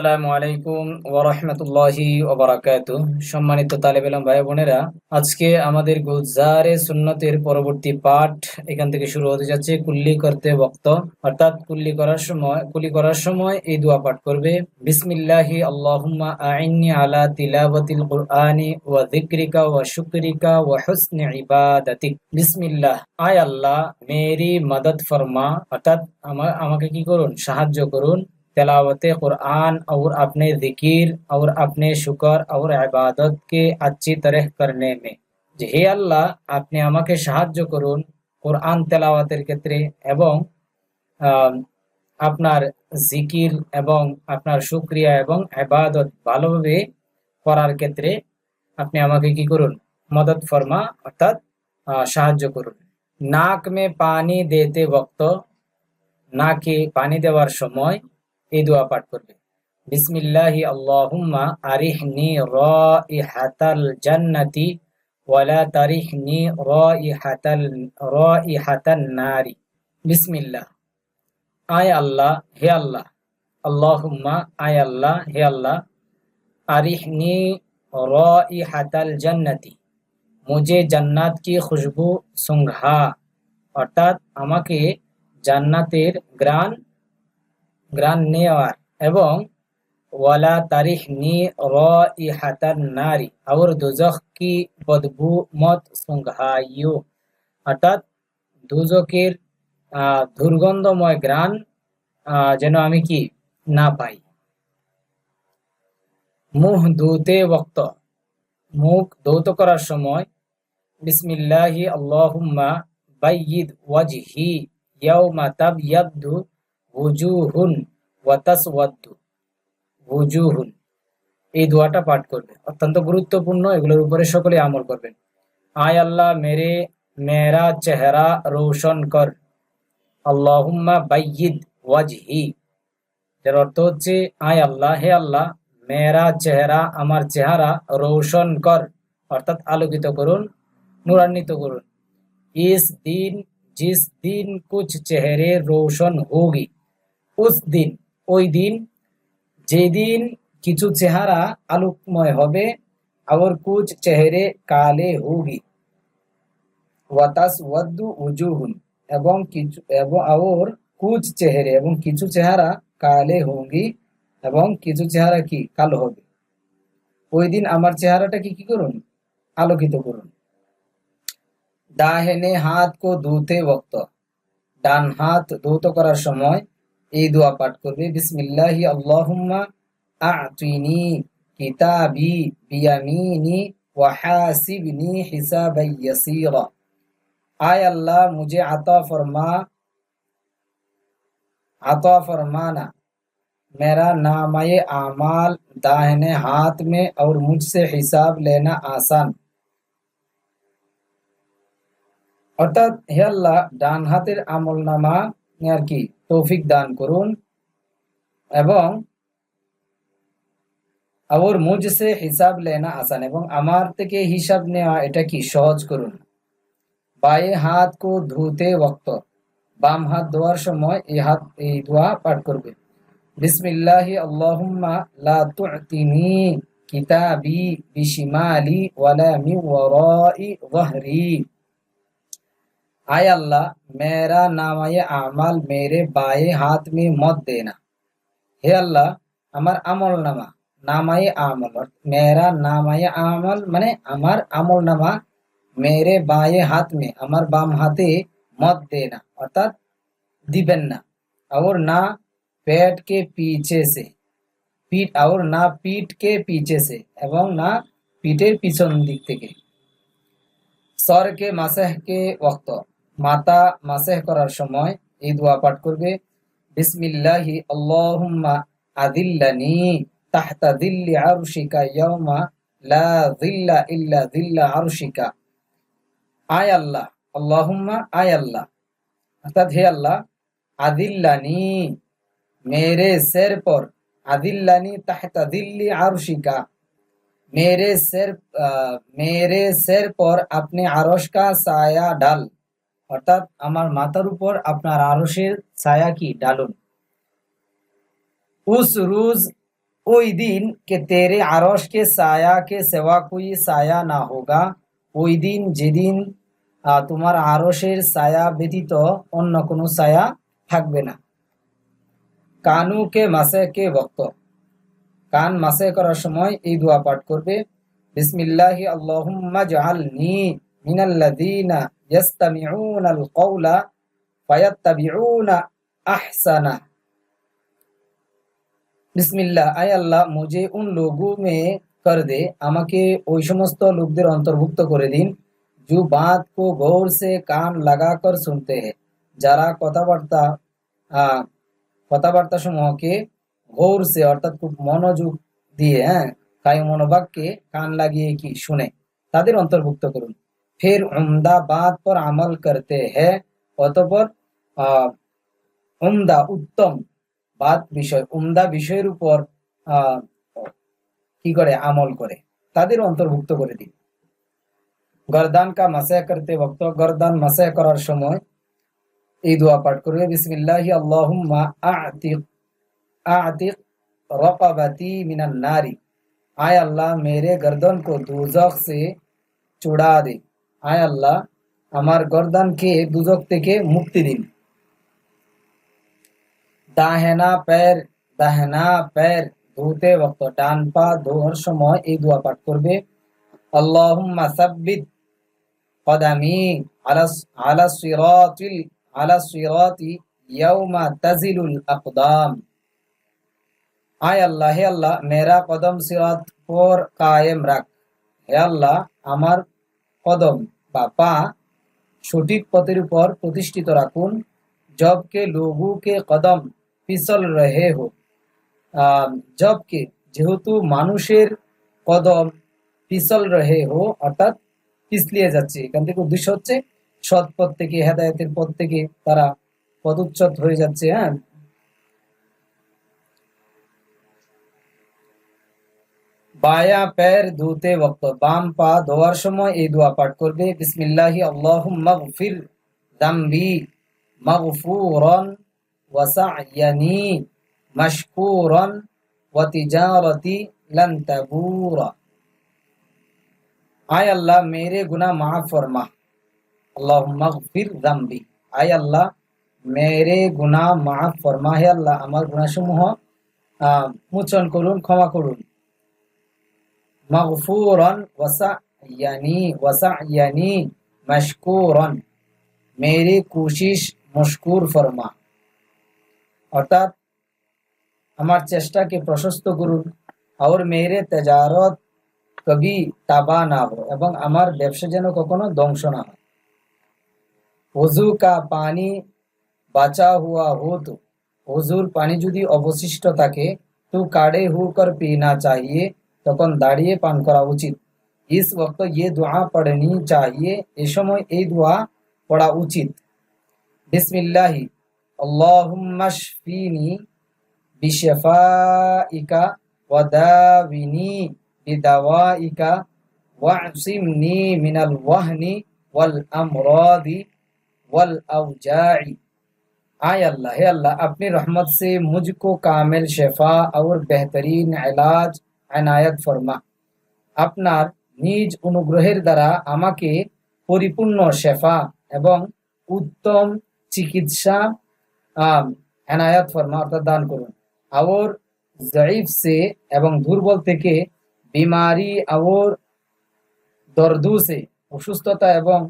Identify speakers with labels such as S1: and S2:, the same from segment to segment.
S1: আসসালামু আলাইকুম ওরহমতুল্লাহি ওবরাকাত সম্মানিত তালেব ইলম ভাই বোনেরা, আজকে আমাদের গুজারে সুন্নতের পরবর্তী পাঠ এখান থেকে শুরু হতে যাচ্ছে কুল্লি করতে বক্ত। অর্থাৎ কুল্লি করার সময় কুলি করার সময় এই দোয়া পাঠ করবে। বিসমিল্লাহি আল্লাহুম্মা আইন্নি আলা তিলাওয়াতিল কুরআনি ওয়া যিকরিকা ওয়া শুকরিকা ওয়া হুসনি ইবাদাতিক বিসমিল্লাহ। আয় আল্লাহ, মেরি মদদ ফরমা। অর্থাৎ আমা- আমাকে কি করুন? সাহায্য করুন। तिलावत कुरान और अपने जिकिर और अपने शुक्र और इबादत के अच्छी तरह करने में যে হে আল্লাহ আপনি আমাকে সাহায্য করুন কোরআন তেলাওয়াতের ক্ষেত্রে এবং আম, আপনার জিকির এবং আপনার শুক্রিয়া এবং ইবাদত ভালোভাবে করার ক্ষেত্রে আপনি আমাকে কি করুন মদত ফরমা অর্থাৎ আহ, সাহায্য করুন নাক মে পানি দিতে বক্ত নাকে পানি দেওয়ার সময় এই দোয়া পাঠ করবে। বিসমিল্লাহি আল্লাহুম্মা আরিহনি রাইহাতাল জান্নাতি ওয়ালা তারিহনি রাইহাতাল, রাইহাতান নারি। বিসমিল্লাহ। আয় আল্লাহ, হে আল্লাহ। আল্লাহুম্মা, আয় আল্লাহ, হে আল্লাহ। আরিহনি রাইহাতাল জান্নাতি। মুঝে জান্নাত কি খুশবু সুঙ্ঘা অর্থাৎ আমাকে জান্নাতের গ্রান গ্রান নেওয়ার এবং ওয়ালা তারিখ নি র ই হাতার নারী और দুজখ কি বদবু মত সুঙ্ঘাইও অর্থাৎ দুজকের দুর্গন্ধময় গ্রান যেন আমি কি না পাই। মুখ ধুতে বক্ত। মুখ ধৌত করার সময়, বিসমিল্লাহি আল্লাহুম্মা বাইয়িদ ওয়াজহি ইয়াউমা তাবয়াদ্দু হুজুহুন ওয়াতাস ওয়াদ্দু হুজুহুন। এই দোয়াটা পাঠ করবে অত্যন্ত গুরুত্বপূর্ণ, এগুলোর উপরে সকলে আমল করবেন। আয় আল্লাহ, মেরে মেরা চেহারা রোশন কর। আল্লাহুম্মা বাইয়িদ ওয়াজহি। এর অর্থ হচ্ছে, আয় আল্লাহ, হে আল্লাহ মেরা চেহারা, আমার চেহারা রোশন কর। অর্থাৎ আলোকিত করুন, নূরান্বিত করুন। ইস দিন, জিস দিন কুছ চেহারে রোশন হোগি। উস দিন ওই দিন, যেদিন কিছু চেহারা আলোকময় হবে আর কুচ চেহারে কালে হোগি ওয়াতাস উজু হুন এবং কিছু, এবং আর কুচ চেহারে, এবং কিছু চেহারা কালে হোগি এবং কিছু চেহারা কি, কালো হবে। ওই দিন আমার চেহারাটা কি কি করুন? আলোকিত করুন। ডাহেনে হাত কো ধুতে বক্ত। ডান হাত ধুত করার সময় এই দোয়া পাঠ করবে বিসমিল্লাহি আল্লাহুম্মা আ'তিনি কিতাবি বিয়ামিনি ওয়া হাসিবনি হিসাবাই ইয়াসীরা आय अल्लाह मुझे अता फरमा अता फरमाना मेरा नामाए आमाल दाहिने हाथ में और मुझसे हिसाब लेना आसान অর্থাৎ হে আল্লাহ ডান হাতের আমল নামা আর কি তৌফিক দান করুন এবং और মুঝসে হিসাব লেনা আসান এবং আমার থেকে হিসাব নেওয়া এটা কি? সহজ করুন। বায়ে হাত কো ধুতে ওক্ত। বাম হাত ধোয়ার সময় এই হাত এই দোয়া পাঠ করবে। বিসমিল্লাহি আল্লাহুম্মা লা তু'তিনি কিতাবি বিশিমালি ওয়ালা মিন ওয়ারাই যহরি आय अल्लाह मेरा नामाए आमाल मेरे बाएं हाथ में मत देना हे अल्लाह আমার আমল নামা নামায়ে আমল অর্থ- মেরা নামায়ে আমল মানে আমার আমল নামা মেরে বায়ে হাত মে আমার বাম হাতে মত দেনা অর্থাৎ দিবেন না और ना पेट के पीछे से পিঠ और না পিঠ কে পিছে সে এবং না পিঠের পিছন দিক থেকে সর কে মাসেহ কে ওক্ত মাতা মাসেহ করার সময় এই দোয়া পাঠ করবে বিসমিল্লাহি আল্লাহুম্মা আদিল্লানি তাহতা দিল্লি আরশিকা ইয়াউমা লা দিল্লা ইল্লা দিল্লা আরশিকা আয় আল্লাহ আল্লাহুম্মা আয় আল্লাহ অর্থাৎ হে আল্লাহ আদিল্লানি मेरे सिर पर আদিল্লানি তাহতা দিল্লি আরশিকা मेरे सिर अ, मेरे सिर पर अपने आरश का साया डाल অর্থাৎ আমার মাথার উপর আপনার আরসের ছায়া কি? ডালুন। উস রুজ, ওই দিন কে তেরে আরস কে ছায়া কে সেবা কুই ছায়া না হোগা। ওই দিন যেদিন তোমার আরসের ছায়া ব্যতীত অন্য কোনো ছায়া থাকবে না। কানু কে মাসে কে ভক্ত? কান মাসে করার সময় এই দোয়া পাঠ করবে। বিসমিল্লাহি আল্লাহুম্মা জাআলনি। মিনাল্লাযীনা ইয়াসতামিউনাল কওলা ফায়াত্তাবিউনা আহসানা। বিসমিল্লাহ, আয় আল্লাহ, মুজে উন লোগো মে কর দে, আমাকে ওই সমস্ত লোকদের অন্তর্ভুক্ত করে দিন জু বাঁধ কো গৌর সে কান লাগা কর শুনতে হে। যারা কথাবার্তা কথাবার্তা সমূহকে গৌর সে, অর্থাৎ খুব মনোযোগ দিয়ে হ্যাঁ কায়ু মনোবাক্যে কান লাগিয়ে কি শুনে, তাদের অন্তর্ভুক্ত করুন। ফের উমদা বাত পর আমল করতে হ্যাঁ অতপর আহ উমদা উত্তম বাদ বিষয় উমদা বিষয়ের উপর আহ কি করে আমল করে তাদের অন্তর্ভুক্ত করে দিন গরদান কা মাসাহ করতে বক্ত গরদান মাসাহ করার সময় এই দোয়া পাঠ করবে বিসমিল্লাহি আল্লাহুম্মা আ'তিক আ'তিক रक़बती मिनन नारी आय अल्लाह मेरे गर्दन को दोजख से छुड़ा दे আয় আল্লাহ, আমার গরদানকে দুজক থেকে মুক্তি দিন। দাহেনা প্যার দাহেনা প্যার, ধুতে বক্ত, ডান পা ধোয়ার সময় এই দোয়া পাঠ করবে। কদামি আলা সিরাতি ইয়াউমা তাজিলুল আকদাম। আয় আল্লাহ, হে আল্লাহ, মেরা কদম সিরাত পর কায়েম রাখ। হে আল্লাহ, আমার কদম বা পা সঠিক পথের উপর প্রতিষ্ঠিত রাখুন। জবকে, লঘুকে, কদম, পিছল রহে হো। জবকে যেহেতু মানুষের কদম পিছল রহে হো, অর্থাৎ পিছলিয়ে যাচ্ছে। এখান থেকে উদ্দেশ্য হচ্ছে সৎ পথ থেকে, হেদায়তের পথ থেকে তারা পদচ্যুত হয়ে যাচ্ছে হ্যাঁ? বায়া প্যার ধুতে বক্ত, বাম পা ধোয়ার সময় এই দোয়া পাঠ করবে। বিসমিল্লাহি আল্লাহ মগফির দাম্বি মগফুরন ওয়াসায়ানি মশকুরন ওয়াতিজারতি লন আয় আল্লাহ, মেরে গুনাহ মাফ ফরমা। আল্লাহ মগফির দাম্বি। আয় আল্লাহ, মেরে গুনাহ মাফ ফরমা। হে আল্লাহ, আমার গুনাহসমূহ মুচন করুন, ক্ষমা করুন। মাগফুরান ওয়াসায়ানি ওয়াসায়ানি মশকুরান মেরি কোশিশ মশকুর ফরমা অর্থাৎ আমার চেষ্টাকে প্রশস্ত করুন আর মেরে তেজারত কবি তাবা না হো এবং আমার ব্যবসা যেন কখনো ধ্বংস না হয় ওজু কা পানি বাঁচা হুয়া হো তো ওজুর পানি যদি অবশিষ্ট থাকে তো কাড়ে হু কর পিনা চাহিए তখন দাঁড়িয়ে পান করা উচিত। ইস ওক্ত ইয়ে দোয়া পড়েনি চাহিয়ে এ সময় এই দোয়া পড়া উচিত। বিসমিল্লাহি। আল্লাহমাশফিনি বিশেফাইকা ওয়াদাবিনি বিদাওয়াইকা ওয়াসিমনি মিনাল ওয়াহনি ওয়াল আমরাদি ওয়াল আউজাই आय अल्लाह अल्लाह अपनी रहमत से मुझको कामिल शफा और बेहतरीन इलाज এনায়াত ফরমা। আপনার নিজ অনুগ্রহের দ্বারা আমাকে পরিপূর্ণ শেফা এবং উত্তম চিকিৎসা এনায়াত ফরমা অর্থাৎ দান করুন। আওর জয়ীফ সে এবং দুর্বল থেকে বিমারি আওর দর্দু সে, অসুস্থতা এবং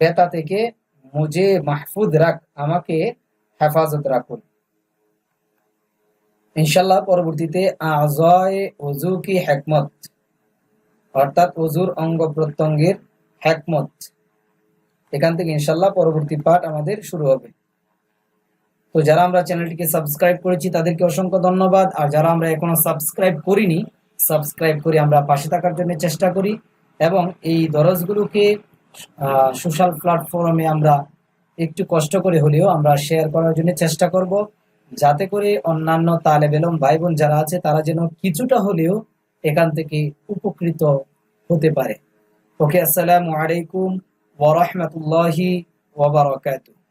S1: ব্যথা থেকে মুজে মাহফুদ রাখ, আমাকে হেফাজত রাখুন। ইনশাল্লাহ পরবর্তীতে আজয় অজু কি হেকমত, অর্থাৎ অজুর অঙ্গ প্রত্যঙ্গের হ্যাকমত এখান থেকে ইনশাল্লাহ পরবর্তী পাঠ আমাদের শুরু হবে। তো যারা আমরা চ্যানেলটিকে সাবস্ক্রাইব করেছি, তাদেরকে অসংখ্য ধন্যবাদ। আর যারা আমরা এখনও সাবস্ক্রাইব করিনি, সাবস্ক্রাইব করে আমরা পাশে থাকার জন্য চেষ্টা করি এবং এই দরজগুলোকে সোশ্যাল প্ল্যাটফর্মে আমরা একটু কষ্ট করে হলেও আমরা শেয়ার করার জন্য চেষ্টা করব। যাতে করে অন্যান্য তালে বেলম ভাই বোন যারা আছে, তারা যেন কিছুটা হলেও এখান থেকে উপকৃত হতে পারে। ওকে, আসসালামু আলাইকুম ওয়া রাহমাতুল্লাহি ওয়া বারাকাতুহু।